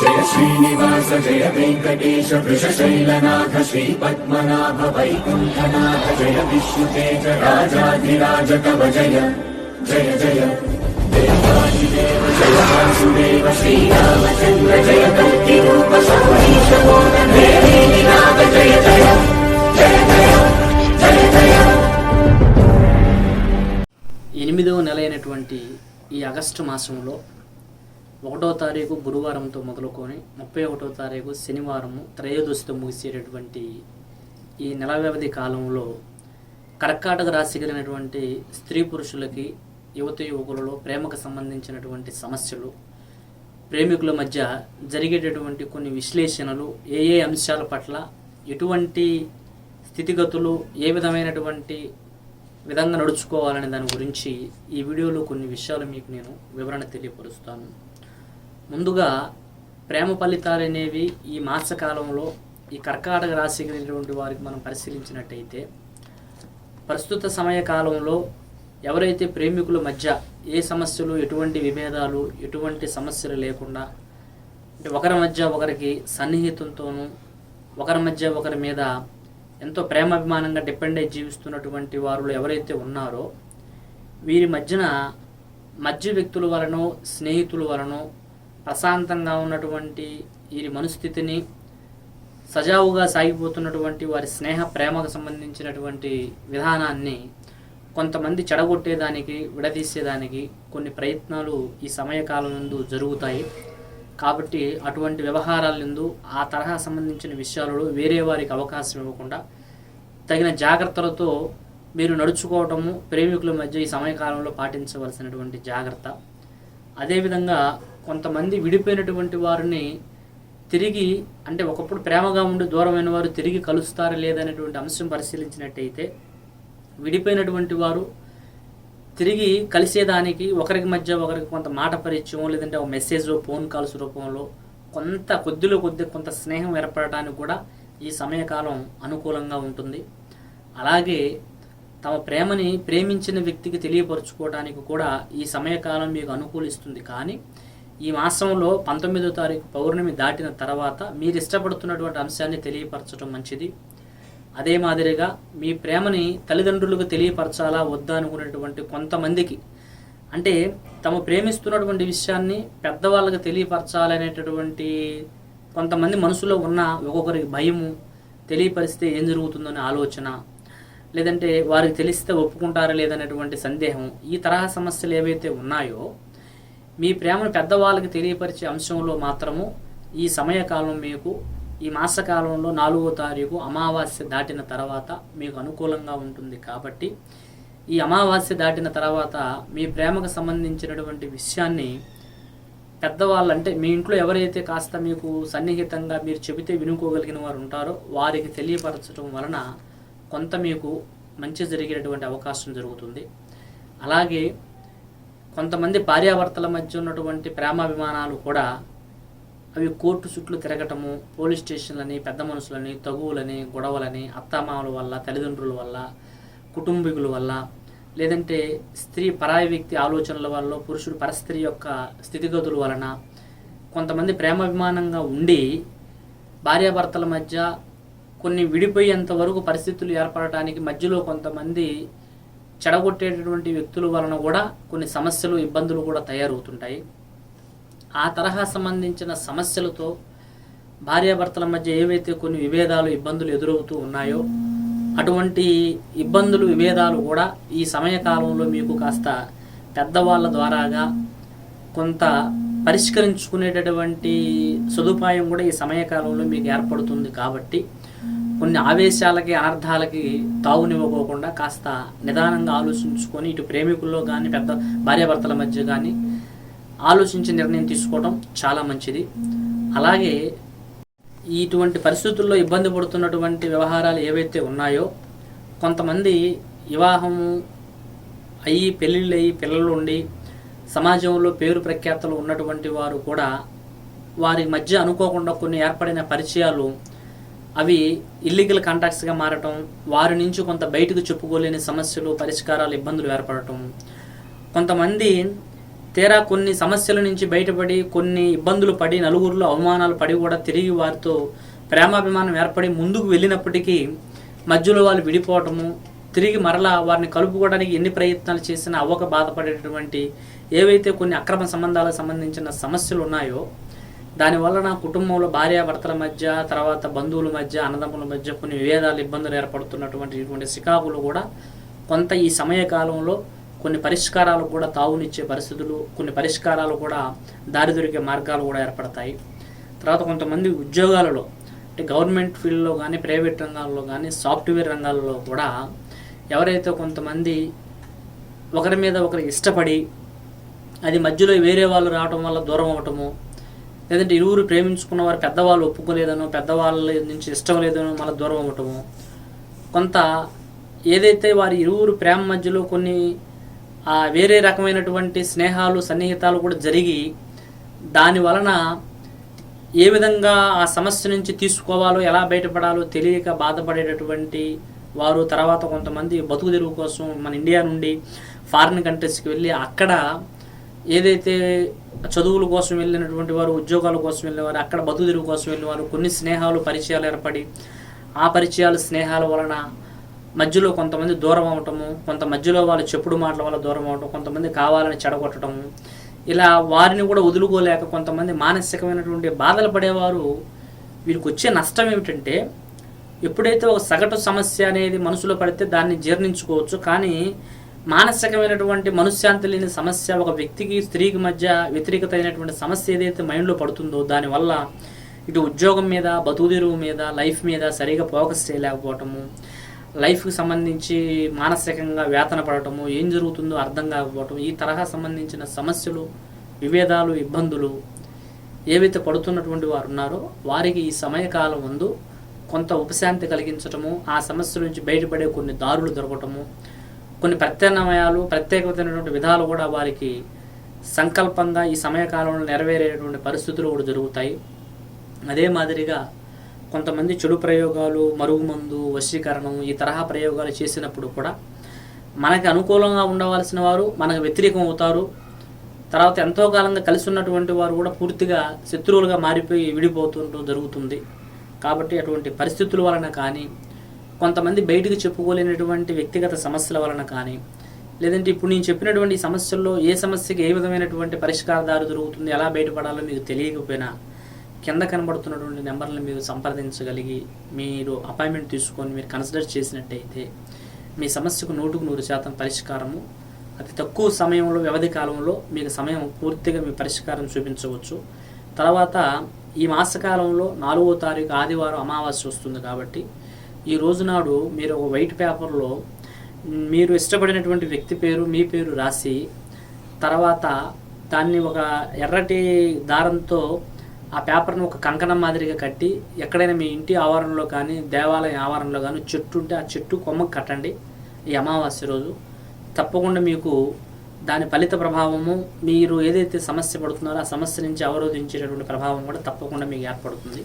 జయ శ్రీనివాస జయ వెంకటేశ వృషశైలనాథ శ్రీ పద్మనాభ వైకుంఠనాథ జయ విష్ణుతేజ రాజాధిరాజ కవ జయ జయ జయ. దేవాదిదేవ జయ వాసుదేవ శ్రీరామచంద్ర జయ కల్కి రూప సౌరీశ నాథ జయ జయ జయ జయ జయ జయ ఎనిమిదవ నెల అయినటువంటి ఈ ఆగస్టు మాసంలో ఒకటో తారీఖు గురువారంతో మొదలుకొని ముప్పై ఒకటో తారీఖు శనివారము త్రయోదశితో ముగిసేటటువంటి ఈ నెల వ్యవధి కాలంలో కర్కాటక రాశి కలిగినటువంటి స్త్రీ పురుషులకి యువత యువకులలో ప్రేమకు సంబంధించినటువంటి సమస్యలు ప్రేమికుల మధ్య జరిగేటటువంటి కొన్ని విశ్లేషణలు ఏ ఏ అంశాల పట్ల ఎటువంటి స్థితిగతులు ఏ విధమైనటువంటి విధంగా నడుచుకోవాలనే దాని గురించి ఈ వీడియోలో కొన్ని విషయాలు మీకు నేను వివరణ తెలియపరుస్తాను. ముందుగా ప్రేమ ఫలితాలు అనేవి ఈ మాసకాలంలో ఈ కర్కాటక రాశి కలిగినటువంటి వారికి మనం పరిశీలించినట్టయితే ప్రస్తుత సమయ కాలంలో ఎవరైతే ప్రేమికుల మధ్య ఏ సమస్యలు ఎటువంటి విభేదాలు ఎటువంటి సమస్యలు లేకుండా అంటే ఒకరి మధ్య ఒకరికి సన్నిహితంతోనూ ఒకరి మధ్య ఒకరి మీద ఎంతో ప్రేమాభిమానంగా డిపెండ్ అయి జీవిస్తున్నటువంటి వారు ఎవరైతే ఉన్నారో వీరి మధ్యన మధ్య వ్యక్తుల వలనో స్నేహితుల వలనో ప్రశాంతంగా ఉన్నటువంటి వీరి మనస్థితిని సజావుగా సాగిపోతున్నటువంటి వారి స్నేహ ప్రేమకు సంబంధించినటువంటి విధానాన్ని కొంతమంది చెడగొట్టేదానికి విడదీసేదానికి కొన్ని ప్రయత్నాలు ఈ సమయకాలం నందు జరుగుతాయి. కాబట్టి అటువంటి వ్యవహారాల నందు ఆ తరహా సంబంధించిన విషయాలలో వేరే వారికి అవకాశం ఇవ్వకుండా తగిన జాగ్రత్తలతో మీరు నడుచుకోవటము ప్రేమికుల మధ్య ఈ సమయకాలంలో పాటించవలసినటువంటి జాగ్రత్త. అదేవిధంగా కొంతమంది విడిపోయినటువంటి వారిని తిరిగి అంటే ఒకప్పుడు ప్రేమగా ఉండి దూరమైన వారు తిరిగి కలుస్తారా లేదనేటువంటి అంశం పరిశీలించినట్టయితే విడిపోయినటువంటి వారు తిరిగి కలిసేదానికి ఒకరికి మధ్య ఒకరికి కొంత మాట పరిచయం లేదంటే ఒక మెసేజ్ ఫోన్ కాల్స్ రూపంలో కొంత కొద్దిలో కొద్ది కొంత స్నేహం ఏర్పడటానికి కూడా ఈ సమయకాలం అనుకూలంగా ఉంటుంది. అలాగే తమ ప్రేమని ప్రేమించిన వ్యక్తికి తెలియపరచుకోవడానికి కూడా ఈ సమయకాలం మీకు అనుకూలిస్తుంది. కానీ ఈ మాసంలో పంతొమ్మిదో తారీఖు పౌర్ణమి దాటిన తర్వాత మీరు ఇష్టపడుతున్నటువంటి అంశాన్ని తెలియపరచడం మంచిది. అదే మాదిరిగా మీ ప్రేమని తల్లిదండ్రులకు తెలియపరచాలా వద్దా అనుకునేటువంటి కొంతమందికి. అంటే తమ ప్రేమిస్తున్నటువంటి విషయాన్ని పెద్దవాళ్ళకి తెలియపరచాలనేటటువంటి కొంతమంది మనసులో ఉన్న ఒక్కొక్కరికి భయము తెలియపరిస్తే ఏం జరుగుతుందనే ఆలోచన లేదంటే వారికి తెలిస్తే ఒప్పుకుంటారా లేదనేటువంటి సందేహం ఈ తరహా సమస్యలు ఏవైతే ఉన్నాయో మీ ప్రేమను పెద్దవాళ్ళకి తెలియపరిచే అంశంలో మాత్రము ఈ సమయకాలం మీకు ఈ మాసకాలంలో నాలుగో తారీఖు అమావాస్య దాటిన తర్వాత మీకు అనుకూలంగా ఉంటుంది కాబట్టి ఈ అమావాస్య దాటిన తర్వాత మీ ప్రేమకు సంబంధించినటువంటి విషయాన్ని పెద్దవాళ్ళు అంటే మీ ఇంట్లో ఎవరైతే కాస్త మీకు సన్నిహితంగా మీరు చెబితే వినుకోగలిగిన వారు ఉంటారో వారికి తెలియపరచడం వలన కొంత మీకు మంచి జరిగేటువంటి అవకాశం జరుగుతుంది. అలాగే కొంతమంది భార్యాభర్తల మధ్య ఉన్నటువంటి ప్రేమాభిమానాలు కూడా అవి కోర్టు చుట్లు తిరగటము పోలీస్ స్టేషన్లని పెద్ద మనుషులని తగువులని గొడవలని అత్తామామల వల్ల తల్లిదండ్రుల వల్ల కుటుంబీకుల వల్ల లేదంటే స్త్రీ పరాయి వ్యక్తి ఆలోచనల వల్ల పురుషుడు పరస్త్రీ యొక్క స్థితిగతుల వలన కొంతమంది ప్రేమాభిమానంగా ఉండి భార్యాభర్తల మధ్య కొన్ని విడిపోయేంత వరకు పరిస్థితులు ఏర్పడటానికి మధ్యలో కొంతమంది చెడగొట్టేటటువంటి వ్యక్తుల వలన కూడా కొన్ని సమస్యలు ఇబ్బందులు కూడా తయారవుతుంటాయి. ఆ తరహా సంబంధించిన సమస్యలతో భార్యాభర్తల మధ్య ఏవైతే కొన్ని విభేదాలు ఇబ్బందులు ఎదురవుతూ ఉన్నాయో అటువంటి ఇబ్బందులు విభేదాలు కూడా ఈ సమయకాలంలో మీకు కాస్త పెద్దవాళ్ళ ద్వారాగా కొంత పరిష్కరించుకునేటటువంటి సదుపాయం కూడా ఈ సమయకాలంలో మీకు ఏర్పడుతుంది కాబట్టి కొన్ని ఆవేశాలకి అనర్థాలకి తావునివ్వకోకుండా కాస్త నిదానంగా ఆలోచించుకొని ఇటు ప్రేమికుల్లో కానీ పెద్ద భార్యాభర్తల మధ్య కానీ ఆలోచించి నిర్ణయం తీసుకోవడం చాలా మంచిది. అలాగే ఇటువంటి పరిస్థితుల్లో ఇబ్బంది పడుతున్నటువంటి వ్యవహారాలు ఏవైతే ఉన్నాయో కొంతమంది వివాహము అయ్యి పెళ్ళిళ్ళు అయ్యి పిల్లలు ఉండి సమాజంలో పేరు ప్రఖ్యాతలు ఉన్నటువంటి వారు కూడా వారి మధ్య అనుకోకుండా కొన్ని ఏర్పడిన పరిచయాలు అవి ఇల్లీగల్ కాంటాక్ట్స్గా మారటం వారి నుంచి కొంత బయటకు చెప్పుకోలేని సమస్యలు పరిష్కారాలు ఇబ్బందులు ఏర్పడటం. కొంతమంది తీరా కొన్ని సమస్యల నుంచి బయటపడి కొన్ని ఇబ్బందులు పడి నలుగురిలో అవమానాలు పడి కూడా తిరిగి వారితో ప్రేమాభిమానం ఏర్పడి ముందుకు వెళ్ళినప్పటికీ మధ్యలో వాళ్ళు విడిపోవటము తిరిగి మరలా వారిని కలుపుకోవడానికి ఎన్ని ప్రయత్నాలు చేసినా అవ్వక బాధపడేటటువంటి ఏవైతే కొన్ని అక్రమ సంబంధాలకు సంబంధించిన సమస్యలు ఉన్నాయో దానివల్ల నా కుటుంబంలో భార్యాభర్తల మధ్య తర్వాత బంధువుల మధ్య అన్నదమ్ముల మధ్య కొన్ని విభేదాలు ఇబ్బందులు ఏర్పడుతున్నటువంటి ఇటువంటి సికాకులు కూడా కొంత ఈ సమయ కాలంలో కొన్ని పరిష్కారాలు కూడా తావునిచ్చే పరిస్థితులు కొన్ని పరిష్కారాలు కూడా దారి దొరికే మార్గాలు కూడా ఏర్పడతాయి. తర్వాత కొంతమంది ఉద్యోగాలలో అంటే గవర్నమెంట్ ఫీల్డ్లో కానీ ప్రైవేట్ రంగాల్లో కానీ సాఫ్ట్వేర్ రంగాల్లో కూడా ఎవరైతే కొంతమంది ఒకరి మీద ఒకరు ఇష్టపడి అది మధ్యలో వేరే వాళ్ళు రావటం వల్ల దూరం అవటము లేదంటే ఇరువురు ప్రేమించుకున్న వారు పెద్దవాళ్ళు ఒప్పుకోలేదనో పెద్దవాళ్ళ నుంచి ఇష్టం లేదనో మళ్ళీ దూరం అవ్వటము కొంత ఏదైతే వారి ఇరువురు ప్రేమ మధ్యలో కొన్ని వేరే రకమైనటువంటి స్నేహాలు సన్నిహితాలు కూడా జరిగి దాని వలన ఏ విధంగా ఆ సమస్య నుంచి తీసుకోవాలో ఎలా బయటపడాలో తెలియక బాధపడేటటువంటి వారు తర్వాత కొంతమంది బతుకు తెరువు కోసం మన ఇండియా నుండి ఫారిన్ కంట్రీస్కి వెళ్ళి అక్కడ ఏదైతే చదువుల కోసం వెళ్ళినటువంటి వారు ఉద్యోగాల కోసం వెళ్ళేవారు అక్కడ బతుదిరుగు కోసం వెళ్ళేవారు కొన్ని స్నేహాలు పరిచయాలు ఏర్పడి ఆ పరిచయాలు స్నేహాల వలన మధ్యలో కొంతమంది దూరం అవటము కొంత మధ్యలో వాళ్ళు చెప్పుడు మాటల వల్ల దూరం అవటం కొంతమంది కావాలని చెడగొట్టడము ఇలా వారిని కూడా వదులుకోలేక కొంతమంది మానసికమైనటువంటి బాధలు పడేవారు. వీరికి వచ్చే నష్టం ఏమిటంటే ఎప్పుడైతే ఒక సగటు సమస్య అనేది మనసులో పడితే దాన్ని జీర్ణించుకోవచ్చు. కానీ మానసికమైనటువంటి మనశ్శాంతి లేని సమస్య ఒక వ్యక్తికి స్త్రీకి మధ్య వ్యతిరేకత అయినటువంటి సమస్య ఏదైతే మైండ్లో పడుతుందో దానివల్ల ఇటు ఉద్యోగం మీద బతుకుదెరువు మీద లైఫ్ మీద సరిగా ఫోకస్ చేయలేకపోవటము లైఫ్కి సంబంధించి మానసికంగా వేతన పడటము ఏం జరుగుతుందో అర్థం కాకపోవటం ఈ తరహా సంబంధించిన సమస్యలు విభేదాలు ఇబ్బందులు ఏవైతే పడుతున్నటువంటి వారు ఉన్నారో వారికి ఈ సమయకాలం ముందు కొంత ఉపశాంతి కలిగించటము ఆ సమస్య నుంచి బయటపడే కొన్ని దారులు దొరకటము కొన్ని ప్రత్యామ్నాయాలు ప్రత్యేకమైనటువంటి విధాలు కూడా వారికి సంకల్పంగా ఈ సమయకాలంలో నెరవేరేటువంటి పరిస్థితులు కూడా జరుగుతాయి. అదే మాదిరిగా కొంతమంది చెడు ప్రయోగాలు మరుగుమందు వశీకరణం ఈ తరహా ప్రయోగాలు చేసినప్పుడు కూడా మనకి అనుకూలంగా ఉండవలసిన వారు మనకు వ్యతిరేకం అవుతారు. తర్వాత ఎంతో కాలంగా కలిసి ఉన్నటువంటి వారు కూడా పూర్తిగా శత్రువులుగా మారిపోయి విడిపోతుండడం జరుగుతుంది. కాబట్టి అటువంటి పరిస్థితుల వలన కానీ కొంతమంది బయటకు చెప్పుకోలేనటువంటి వ్యక్తిగత సమస్యల వలన కానీ లేదంటే ఇప్పుడు నేను చెప్పినటువంటి సమస్యల్లో ఏ సమస్యకి ఏ విధమైనటువంటి పరిష్కార దారి దొరుకుతుంది ఎలా బయటపడాలో మీకు తెలియకపోయినా కింద కనబడుతున్నటువంటి నెంబర్లను మీరు సంప్రదించగలిగి మీరు అపాయింట్మెంట్ తీసుకొని మీరు కన్సిడర్ చేసినట్టయితే మీ సమస్యకు నూటుకు నూరు శాతం పరిష్కారము. అతి తక్కువ సమయంలో వ్యవధి కాలంలో మీకు సమయం పూర్తిగా మీ పరిష్కారం చూపించవచ్చు. తర్వాత ఈ మాసకాలంలో నాలుగో తారీఖు ఆదివారం అమావాస్య వస్తుంది కాబట్టి ఈ రోజు నాడు మీరు ఒక వైట్ పేపర్లో మీరు ఇష్టపడినటువంటి వ్యక్తి పేరు మీ పేరు రాసి తర్వాత దాన్ని ఒక ఎర్రటి దారంతో ఆ పేపర్ను ఒక కంకణం మాదిరిగా కట్టి ఎక్కడైనా మీ ఇంటి ఆవరణలో కానీ దేవాలయం ఆవరణలో కానీ చెట్టు ఉంటే ఆ చెట్టు కొమ్మకు కట్టండి ఈ అమావాస్య రోజు. తప్పకుండా మీకు దాని ఫలిత ప్రభావము మీరు ఏదైతే సమస్య పడుతున్నారో ఆ సమస్య నుంచి అవరోధించేటటువంటి ప్రభావం కూడా తప్పకుండా మీకు ఏర్పడుతుంది.